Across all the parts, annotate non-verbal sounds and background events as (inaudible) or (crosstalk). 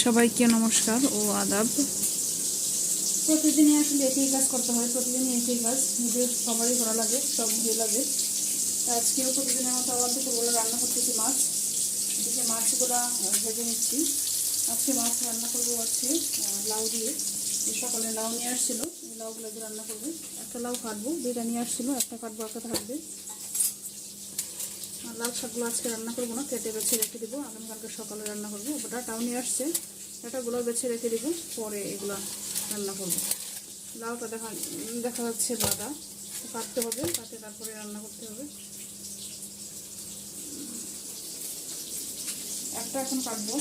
সবাইকে নমস্কার ও আদাব। প্রতিদিনই আসলে একই কাজ করতে হয়, প্রতিদিনই একই কাজ, নিজের সবারই করা লাগে, সব ভালো লাগে। আজকেও প্রতিদিনের মতো আবার দুপুরবেলা রান্না করতেছি মাছ। এদিকে মাছগুলো ভেজে নিচ্ছি। আজকে মাছ রান্না করব হচ্ছে লাউ দিয়ে। সকালে লাউ নিয়ে আসছিল লাউগুলো দিয়ে রান্না করব। একটা লাউ কাটবো, দুইটা নিয়ে আসছিল, একটা কাটবো, একটা থাকবে। লাল শাকগুলো আজকে রান্না করব না, কেটে বেছে রেখে দিব। আগামীকালকে সকালে রান্না করব। ওটা টাউনে আসছে। এটাগুলো বেছে রেখে দেবো, পরে এগুলো রান্না করব। লাউটা দেখা দেখা যাচ্ছে বাদা। কাটতে হবে, কাটে তারপরে রান্না করতে হবে। একটা এখন কাটবো।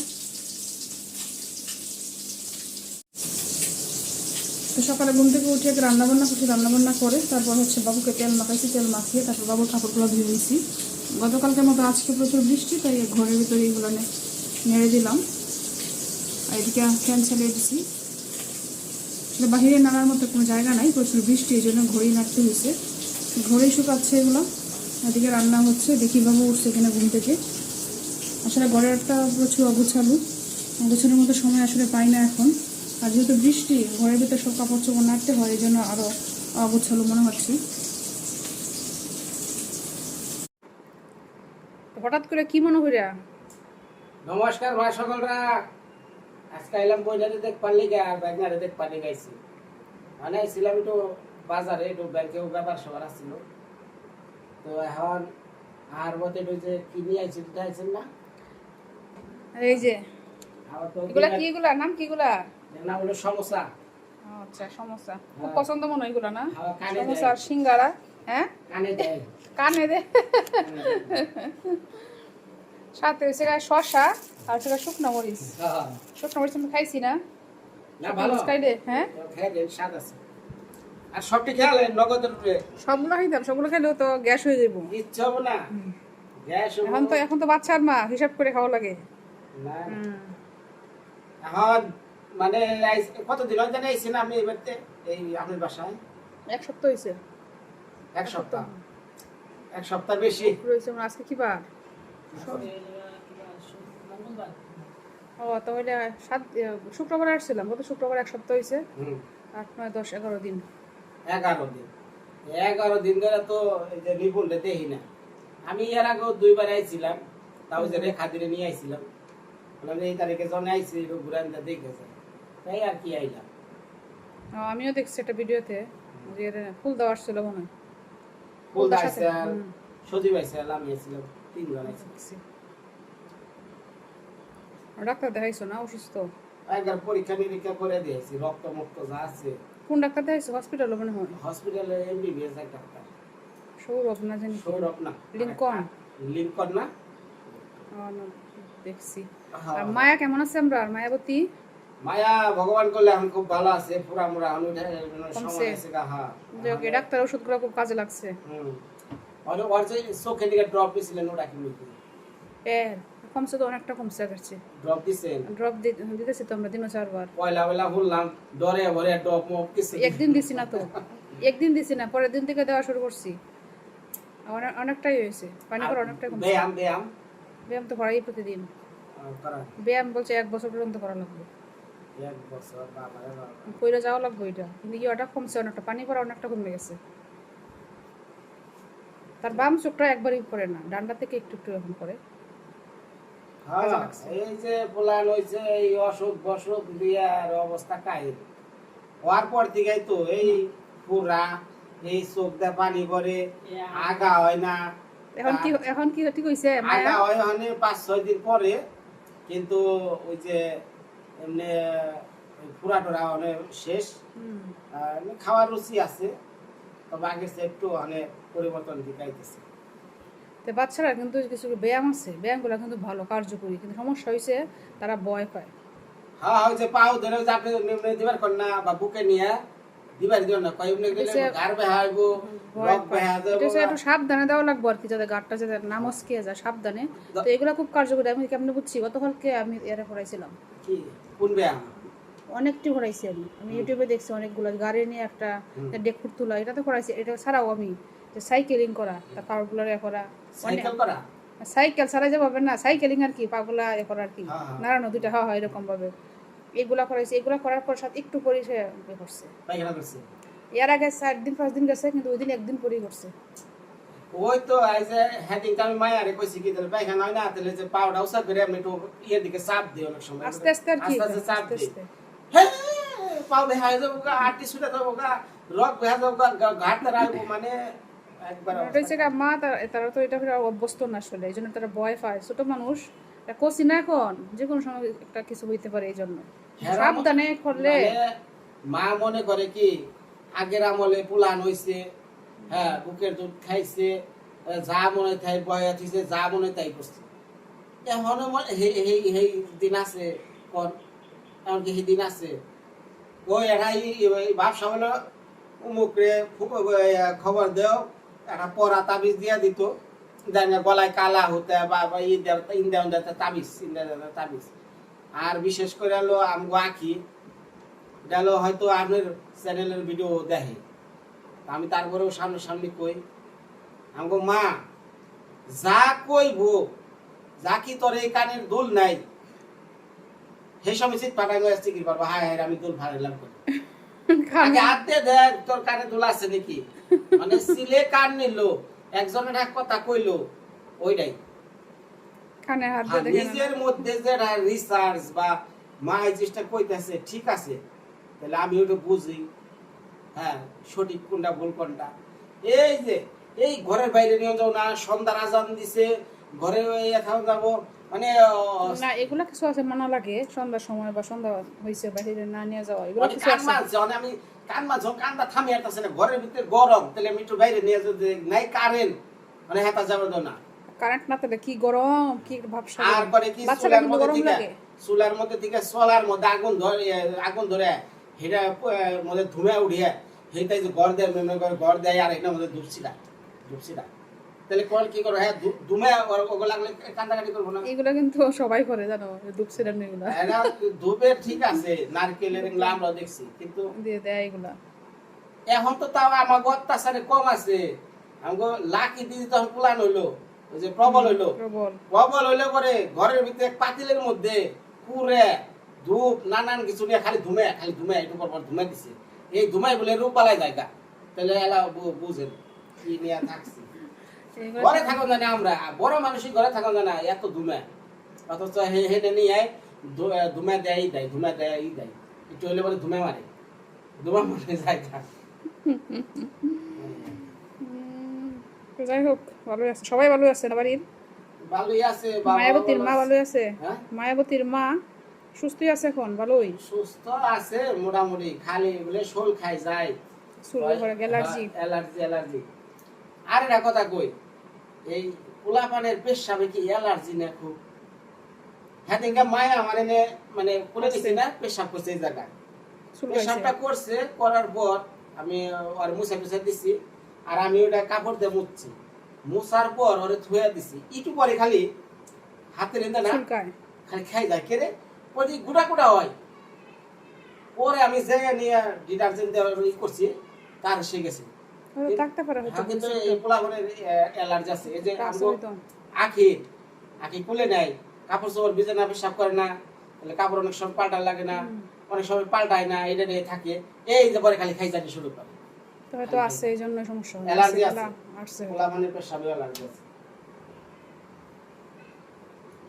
তো সকালে ঘুম থেকে উঠে রান্না বান্না করছি রান্না বান্না করে তারপর হচ্ছে বাবুকে তেল মাখাইছি, তেল মাখিয়ে তারপর বাবুর কাপড়গুলো ধুয়ে দিয়েছি গতকালকের মতো আজকে প্রচুর বৃষ্টি, তাই ঘরের ভিতরে এগুলো নেড়ে দিলাম। আর এদিকে ফ্যান চালিয়ে দিছি। আসলে বাহিরে নাড়ার মতো কোনো জায়গা নাই, প্রচুর বৃষ্টি, এই জন্য ঘরেই নাড়তে হয়েছে ঘরেই শুকাচ্ছে এগুলো। এদিকে রান্না হচ্ছে, দেখি বাবু উঠছে এখানে ঘুম থেকে। আসলে ঘরের একটা প্রচুর অগুছালু। অগুছালুর মতো সময় আসলে পাই না এখন। আর যেহেতু বৃষ্টি ঘরের ভিতরে সব কাপড় চোপড় নাড়তে হয় এই জন্য আরও অগুছালু মনে হচ্ছে। হঠাৎ করে কি মনে করিয়া নমস্কার ভাই সকলরা। আজকে এলাম বইটারে দেখ পারলি গে ব্যাগনারে দেখ পারলি গাইছি। মানে ছিলাম একটু বাজারে একটু ব্যাংকেও ব্যাপার সবার আসছিল। তো এখন আর মতে একটু যে কিনি আইছি দিতে আইছেন না? এই যে এগুলা কি এগুলা? নাম কি এগুলা? নাম হলো আচ্ছা খুব হ্যাঁ। পছন্দ মনে হয় না? আর সিঙ্গারা হ্যাঁ? কানে দেয়। কানে দে সাথে হয়েছে গায়ে শশা আর হচ্ছে শুকনো মরিচ। শুকনো মরিচ আমি খাইছি না। না ভালো। খাইলে খেয়ে দেন স্বাদ আছে। আর সবটি খেয়ালে নগদের উপরে সবগুলো খাইতাম সবগুলো খাইলেও তো গ্যাস হয়ে যাব ইচ্ছা হবে না। গ্যাস এখন তো এখন তো বাচ্চার মা হিসাব করে খাওয়া লাগে। না। এখন মানে কতদিন হয় জানি না আমি এবারতে এই আপনার বাসায়? এক সপ্তাহ হয়েছে এক সপ্তাহ? এক সপ্তাহ বেশি? রয়েছে আজকে কি বার? ও তাহলে সাত শুক্রবার আসছিলাম গত শুক্রবার এক সপ্তাহ হয়েছে আট নয় দশ এগারো দিন। এগারো দিন। এগারো দিন ধরে তো এই যে নিপুণটা দেখি না। আমি এর আগেও দুইবার আইছিলাম তাও যে রেখা দিনে নিয়ে আইছিলাম। যে এই তারিখে জন আইছি ঘুরে দেখেছে তাই আর কি আইলাম। আমিও দেখছি একটা ভিডিওতে যে ফুল দেওয়া আসছিল মনে হয়। ফুল। সজীব আমি তিনজন ডাক্তার দেখাইছো না অসুস্থ? একবার পরীক্ষা নিরীক্ষা করে দিয়েছি রক্ত মুক্ত যা আছে। কোন ডাক্তার দেখাইছো? হসপিটালে মনে হয়। হসপিটালে এমবিবিএস এক ডাক্তার। সৌরভ না জানি। সৌরভ না। লিঙ্কন? লিঙ্কন না? দেখছি। হ্যাঁ। আর মায়া কেমন আছে আমরা? আর মায়াবতী? মায়া ভগবান করলে এখন খুব ভালো আছে পুরা মুরা এখন উঠে সময় আছে গা হ্যাঁ ডাক্তার ওষুধগুলো খুব কাজে লাগছে। হুম। আর ওর যে চোখের দিকে ড্রপ দিছিলেন ওটা কি কমছে তো অনেকটা কমছে গেছে ড্রপ দিছেন? ড্রপ দিতেছি তো আমরা চারবার। পয়লা বেলা বললাম ডরে ভরে ড্রপ মপ কিছু একদিন দিছি না তো। একদিন দিছি না পরের দিন থেকে দেওয়া শুরু করছি। অনেকটাই হয়েছে পানি পর অনেকটাই কমছে। ব্যায়াম ব্যায়াম? ব্যায়াম তো করাই প্রতিদিন। ব্যায়াম বলছে এক বছর পর্যন্ত করা লাগবে। কইরা যাওয়া লাগবে এটা। কিন্তু ইয়েটা কমছে অনেকটা পানি পড়া অনেকটা কমে গেছে। তার বাম চোখটা একবারই করে না ডান্ডা থেকে একটু একটু এখন করে হ্যাঁ এই যে পোলান হয়েছে এই অসুখ বসুখ দিয়ে আর অবস্থা কাই হওয়ার পর থেকেই তো এই পুরা এই চোখ দিয়ে পানি করে আগা হয় না। এখন কি এখন কি ঠিক হইছে আগা হয় মানে পাঁচ ছয় দিন পরে। কিন্তু ওই যে এমনি পুরা টোরা মানে শেষ। খাওয়ার রুচি আছে তবে আগে একটু মানে পরিবর্তন দেখাইতেছে। তো বাচ্চারা কিন্তু কিছু ব্যায়াম আছে ব্যায়ামগুলো কিন্তু ভালো কার্যকরী। কিন্তু সমস্যা হয়েছে তারা ভয় পায়। হ্যাঁ ওই যে পাও ধরে যে আপনি দিবার না বা বুকে নিয়ে দিবার দিও না কয় এমনি গেলে গার বেহাইব একটু সাবধানে দেওয়া লাগবে আর কি যাতে গাটটা যাতে না মস্কে যায় সাবধানে। তো এগুলো খুব কার্যকরী আমি কেমনি বুঝছি? গতকালকে আমি এরে পড়াইছিলাম। কি? কোন ব্যায়াম? অনেকটি করাইছি আমি। আমি ইউটিউবে দেখছি অনেকগুলো গাড়ি নিয়ে একটা ডেকুর তোলা এটা তো করাইছি এটা ছাড়াও আমি যে সাইকেলিং করা তা পাওয়ারগুলো করা সাইকেল করা? সাইকেল ছাড়া যে পাবেন না সাইকেলিং আর কি পাগুলা এ করার কি হ্যাঁ, হ্যাঁ। নাড়ানো দুইটা হওয়া হয় এরকম ভাবে। এগুলা করাইছে এগুলা করার পর সাথে একটু পরে সে করছে। এর আগে চার দিন পাঁচ দিন গেছে কিন্তু ওই দিন একদিন পরেই করছে। ওই তো এই যে হেডিং আমি মায়ারে কইছি কি তাহলে পায়খানা হয় না তাহলে যে পাউডার উসা করে আমি একটু ইয়ের দিকে চাপ দিই অনেক সময় আস্তে আস্তে আর কি আস্তে আস্তে চাপ দিই। পাও বেহা যাব গা আটি ছুটে যাব গা রক বেহা যাব গা গা- ঘাট রাখব (laughs) মানে মা তারা তো এটা অভ্যস্ত না আসলে এই জন্য তারা ভয় পায়। ছোট মানুষ না এখন যে কোনো সময় একটা কিছু হইতে পারে এই জন্য হ্যাঁ, সাবধানে করলে। মানে মা মনে করে কি আগের আমলে পুলান হইছে হ্যাঁ বুকের দুধ খাইছে যা মনে তাই বয়া থিছে যা মনে তাই করছে। এখনও হে দিন আছে কোন, এমনকি সেই দিন আছে। ওই এরাই ব্যবসা হলো উমুকরে খবর দেও, একটা পরা তাবিজ দিয়া দিত। জানি গলায় কালা হতে বা ইন্দা ইন্দা তাবিজ ইন্দা তাবিজ। আর বিশেষ করে হলো আমগো আঁকি গেল হয়তো আপনার চ্যানেলের ভিডিও দেখে। আমি তারপরেও সামনে সামনে কই? আমগো মা যা কইব যা কি তোর এই কানের দুল নাই? সেই সময় কি পারব হায় হায় আমি দুল ফাড়াইলাম করে আগে হাত দেখ তোর কানে দুল আছে নাকি? মানে সিলে কান নিল একজনের এক কথা কইলো ওইটাই। কানে হাত দিয়ে নিজের মধ্যে যে রিসার্চ বা মা এই জিনিসটা কইতেছে ঠিক আছে তাহলে আমি ওটা বুঝি। হ্যাঁ সঠিক কোনটা ভুল কোনটা? এই যে এই ঘরের বাইরে নিয়ে যাও না সন্ধ্যার আজান দিছে ঘরে এখানে যাব মানে না এগুলা কিছু আছে মানা লাগে সন্ধ্যার সময় বা সন্ধ্যা হয়েছে বাইরে না নিয়ে যাওয়া এগুলো মানে কিছু আছে। আমি কান মাছ যখন কানটা আসতেছে না ঘরের ভিতরে গরম তাহলে আমি একটু বাইরে নিয়ে যদি নাই কারেন্ট মানে হেতা যাবে তো না। কারেন্ট না থাকলে কি গরম কি ভাবসা আর পরে কি চুলার মধ্যে গরম থেকে চুলার মধ্যে থেকে সোলার মধ্যে আগুন ধরে আগুন ধরে হেটা মধ্যে ধুমে উঠিয়ে হেটাই যে ঘর দেয় মেমে করে ঘর দেয় আর এটা মধ্যে ধুপছিলা ধুপছিলা তাহলে কোন কি করব হ্যাঁ ধুমে ওগুলো লাগলে কান্দাকাটি করব না। এগুলো কিন্তু সবাই করে জানো দুপসিরান এগুলা। এরা ধূপে ঠিক আছে নারকেলের এগুলো আমরা দেখছি কিন্তু দিয়ে দেয় এগুলা। এখন তো তাও আমার অত্যাচারে কম আছে। আমাকে লাকি দিদি তখন পুলান হইল যে প্রবল হইল। প্রবল। প্রবল হইলে পরে ঘরের ভিতরে পাতিলের মধ্যে কুড়ে ধূপ নানান কিছু নিয়ে খালি ধুমে খালি ধুমে একটু পর পর ধুমে দিছে। এই ধুমাই বলে রূপ পালাই জায়গা তাহলে এলা বুঝেন কি নিয়ে থাকছি। ঘরে থাকুন জানে আমরা বড় মানুষই ঘরে থাকুন জানা এত ধুমে। অথচ হে হেডে নিয়ে আয় ধুমে দেয় দেয় ধুমে দেয়। ই দেয় একটু হইলে পরে ধুমে মারে ধুমা মারে জায়গা যাই হোক ভালোই আছে। সবাই ভালো আছে না বাড়ির ভালোই আছে মায়াবতীর মা ভালো। ভালোই আছে? হ্যাঁ? মায়াবতীর মা সুস্থই আছে এখন? ভালোই? সুস্থ আছে মোটামুটি। খালি বলে শোল খাই যায় শুরু করে অ্যালার্জি। Allergy allergy. আর একটা কথা কই এই পোলাপানের পেশাবে কি অ্যালার্জি না খুব? হ্যাঁ দিনকে মায়া আমার এনে মানে করে দিছি না পেশাব করছে এই জায়গায়। পেশাবটা করছে করার পর আমি ওর মুছে টুছা দিছি আর আমি ওটা কাপড় দিয়ে মুছছি। মুছার পর ওরে ধুয়ে দিছি। একটু পরে খালি হাতের এনে না খালি খাই যায়। কেরে ওই গুড়া গুড়া হয়। পরে আমি যে নিয়ে ডিটারজেন্ট ই করছি তার সে গেছে। থাকতে পারে হয়তো কিন্তু এই পোলাপনের অ্যালার্জি আছে। এই যে আছে আমগো হয়তো। আখি আখি খুলে নেয় কাপড় চোপড় ভিজে না পেশাব করে না তাহলে কাপড় অনেক সময় পাল্টা লাগে না অনেক সময় পাল্টায় না এটা নিয়ে থাকে। এই যে পরে খালি খাই জানি শুরু করে। হয়তো আছে এই জন্য সমস্যা অ্যালার্জি আছে, আছে পেশাবে অ্যালার্জি আছে।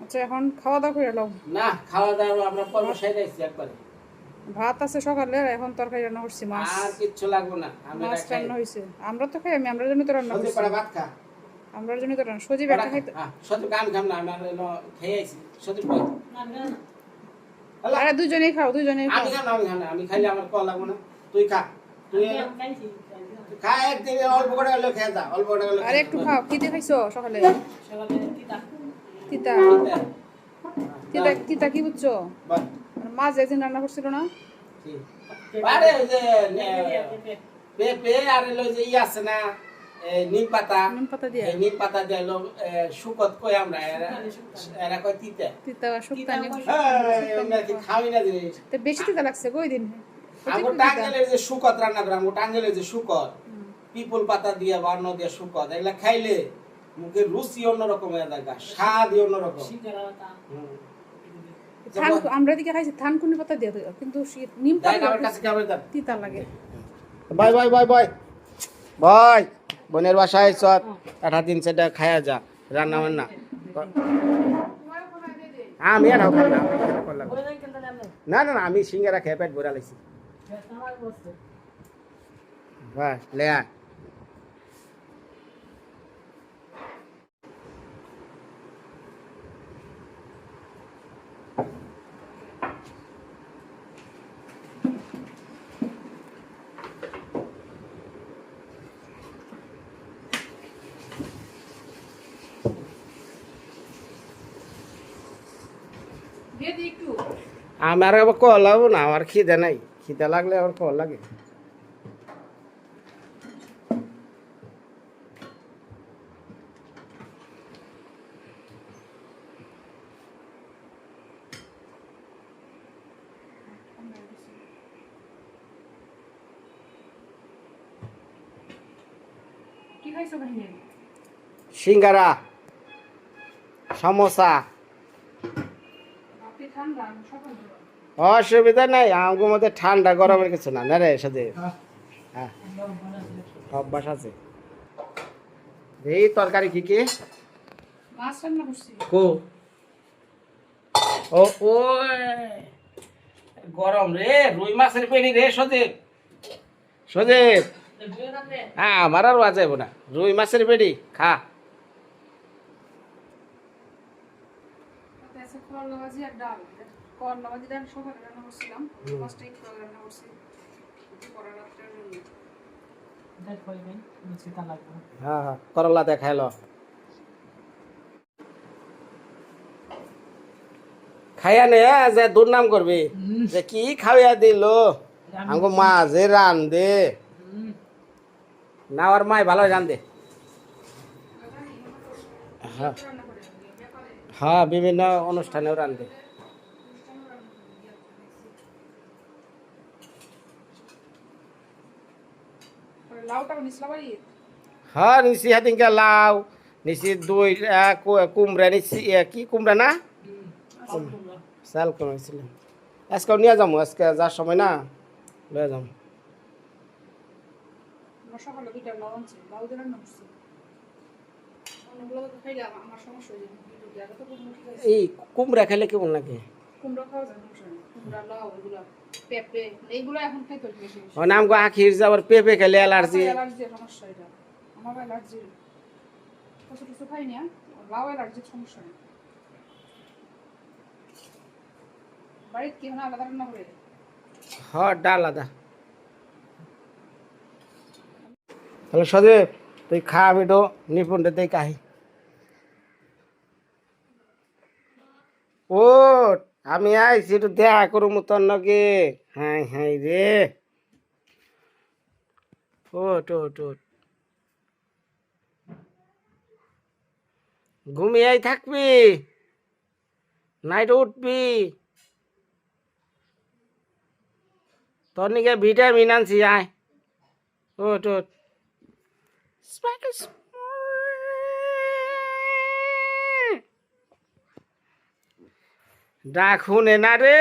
আচ্ছা এখন খাওয়া দাওয়া করে নাও। না খাওয়া দাওয়া আমরা পর্ব সাইডাইছি একবারে। ভাত আছে সকালে এখন তরকারি রান্না করছি মাছ। আর কিচ্ছু লাগবো না মাছ রান্না হয়েছে আমরা তো খাই আমি আমরা জন্য তো রান্না করছি। পাড়া ভাত খা। আমরা জন্য তো রান্না খাইতে সত্যি কাম খাম না আমি এলো খেয়ে আইছি। বল আরে দুজনেই খাও দুজনেই খাও। আমি আমি আমি খাইলে আমার কল লাগবো না। তুই খা। তুই খা একদিন অল্প করে হলো খেয়ে যা অল্প করে হলো আরে একটু খাও কি দিয়ে খাইছো সকালে? তিতা। তিতা তিতা কি বুঝছ? মাছ একদিন রান্না করছিল না? আরে যে পেঁপে আর এলো যে ই আছে না নিম পাতা। নিম পাতা দিয়ে। নিম পাতা দিয়ে এলো শুকত কই আমরা এরা কয় তিতে। তিতা শুক্তা নিম হ্যাঁ, আমরা কি খাওয়াই না জিনিস? তো বেশি তিতা লাগছে কই দিন। আমগো টাঙ্গেলের যে শুকত রান্না করে টাঙ্গেলের যে শুকত পিপুল পাতা দিয়ে বা অন্য দিয়ে শুকত এগুলা খাইলে মুখের রুচি অন্যরকম হয়ে স্বাদই অন্যরকম থান আমরা খাইছি থানকুনি পাতা দিয়ে দেয় কিন্তু শীত- নিম পাতা আমার কাছে খাবার দেন তিতা লাগে। Bye bye bye bye. By বোনের বাসায় চত আঠা দিন সেটা খায়া যা রান্না বান্না। আমি আর খাব না না। না না না আমি সিঙ্গারা খেয়ে পেট ভরা লাইছি বাস লে আয়। দিয়ে দিই একটু আমার আবার কল লাগবো না আমার খিদে নাই। খিদে লাগলে আবার কল লাগে। সিঙ্গারা সমোসা। ঠান্ডা। অসুবিধা নাই আমার মধ্যে ঠান্ডা গরমের কিছু না। না রে সাথে হ্যাঁ। অভ্যাস আছে। এই তরকারি কি কি? ও ও গরম রে রুই মাছের পেড়ি রে হ্যাঁ আমার আর না। রুই মাছের পেড়ি খা। ডাল। করলা ভাজি ডাল সকালে রান্না করছিলাম। মাছটা একটু রান্না করছি। পরে রাত্রে জন্য হ্যাঁ হ্যাঁ করলা দেখাইল খাইয়া নে যে দুর্নাম করবি। যে কি খাওয়া দিল? আমাকে মা যে রান দে। না আর মাই ভালো রান দে। হ্যাঁ। হ্যাঁ বিভিন্ন অনুষ্ঠানেও রান দে পরে লাউটাও নিচলা বাড়ি হ্যাঁ নিচি হাতিঙ্কা লাউ নিচি দই কুমড়া এ, কি কুমড়া না? চাল কমাইছিল আজকে নিয়ে যাব আজকে যার সময় না? লয়ে যাব কুমড়ো এই কুমড়া খেলে কেমন লাগে? কুমড়ো খাওয়া যায় ও নাম গো আখির যাবার পেঁপে খেলে অ্যালার্জি। অ্যালার্জির সমস্যা এটা। আমার অ্যালার্জির কিছু কিছু খাই না লাউ অ্যালার্জির সমস্যা নেই। বাড়িতে কি আলাদা রান্না করে? হ ডাল আদা হ্যালো সদেব তুই খা তো নিপুণটা তুই কাহি ও আমি আইছি একটু দেখা করু তোর নগে হ্যাঁ হ্যাঁ রে। ওট ওট ওট ঘুমিয়ে থাকবি? নাইট উঠবি? তোর নিকে ভিটামিন আনছি, আয়। ওট ওট ডাক এনারে